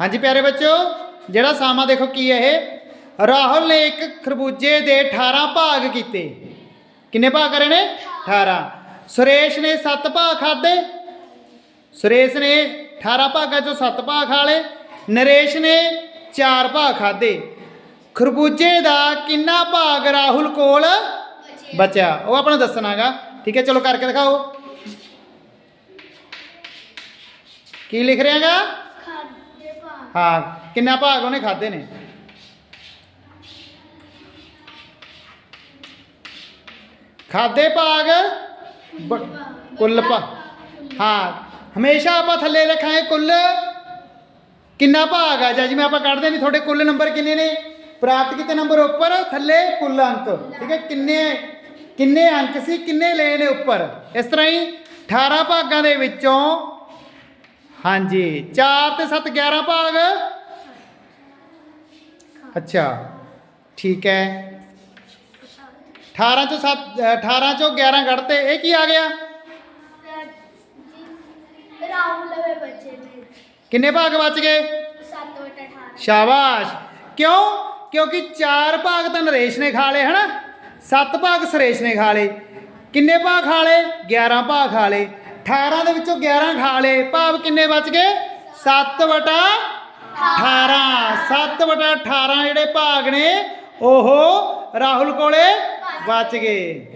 ਹਾਂਜੀ ਪਿਆਰੇ ਬੱਚੋ ਜਿਹੜਾ ਸਾਮਾ ਦੇਖੋ ਕੀ ਹੈ ਇਹ ਰਾਹੁਲ ਨੇ ਇੱਕ ਖਰਬੂਜੇ ਦੇ 18 ਭਾਗ ਕੀਤੇ ਕਿੰਨੇ ਭਾਗ ਕਰੇ ਨੇ 18 ਸੁਰੇਸ਼ ਨੇ 7 ਭਾਗ ਖਾਦੇ ਸੁਰੇਸ਼ ਨੇ 18 ਭਾਗਾਂ ਚੋਂ 7 ਭਾਗ ਖਾ ਲਏ ਨਰੇਸ਼ ਨੇ 4 ਭਾਗ ਖਾਦੇ ਖਰਬੂਜੇ ਦਾ ਕਿੰਨਾ ਭਾਗ ਰਾਹੁਲ ਕੋਲ ਬਚਿਆ ਉਹ ਆਪਣਾ ਦੱਸਣਾਗਾ ਠੀਕ ਹੈ ਚਲੋ ਕਰਕੇ ਦਿਖਾਓ ਕੀ ਲਿਖ ਰਿਹਾਗਾ ਖਾਦੇ ਭਾਗ ਹਾਂ, ਕਿੰਨਾ ਭਾਗ ਉਹਨੇ ਖਾਦੇ ਨੇ? ਖਾਦੇ ਭਾਗ? ਬ- ਕੁੱਲ ਭਾ ਹਾਂ, ਹਮੇਸ਼ਾ ਆਪਾਂ ਥੱਲੇ ਰੱਖਾਂਗੇ ਕੁੱਲ। ਕਿੰਨਾ ਭਾਗ ਆ? ਜਾਂ ਜਿਵੇਂ ਆਪਾਂ ਕੱਢਦੇ ਨਹੀਂ ਤੁਹਾਡੇ ਕੁੱਲ ਨੰਬਰ ਕਿੰਨੇ ਨੇ? ਪ੍ਰਾਪਤ ਕੀਤੇ ਨੰਬਰ ਉੱਪਰ, ਥੱਲੇ ਕੁੱਲ ਅੰਕ। ਠੀਕ ਹੈ, ਕਿੰਨੇ ਕਿੰਨੇ ਅੰਕ ਸੀ, ਕਿੰਨੇ ਲਏ ਨੇ ਉੱਪਰ? ਇਸ ਤਰ੍ਹਾਂ ਹੀ 18 ਭਾਗਾਂ ਦੇ ਵਿੱਚੋਂ ਹਾਂਜੀ 4 ਤੇ 7 11 ਭਾਗ ਅੱਛਾ ਠੀਕ ਹੈ 18 ਚੋਂ 7 18 ਚੋਂ 11 ਕੱਢਤੇ ਇਹ ਕੀ ਆ ਗਿਆ ਰਾਹੁਲ ਲਵੇ ਬੱਚੇ ਨੇ ਕਿੰਨੇ ਭਾਗ ਬਚ ਗਏ 7 ਵਟਾ 18 ਸ਼ਾਬਾਸ਼ ਕਿਉਂ ਕਿਉਂਕਿ 4 ਭਾਗ ਤਾਂ ਨਰੇਸ਼ ਨੇ ਖਾ ਲਏ ਹਨਾ 7 ਭਾਗ ਸੁਰੇਸ਼ ਨੇ ਖਾ ਲਏ ਕਿੰਨੇ ਭਾਗ ਖਾ ਲਏ 11 ਭਾਗ ਖਾ ਲਏ 18 ਦੇ ਵਿੱਚੋਂ 11 ਖਾ ਲਏ। ਭਾਵ ਕਿੰਨੇ ਬਚ ਗਏ? 7 ਵਟਾ 18 7 ਵਟਾ 18 ਜਿਹੜੇ ਭਾਗ ਨੇ, ਉਹ ਰਾਹੁਲ ਕੋਲੇ ਬਚ ਗਏ।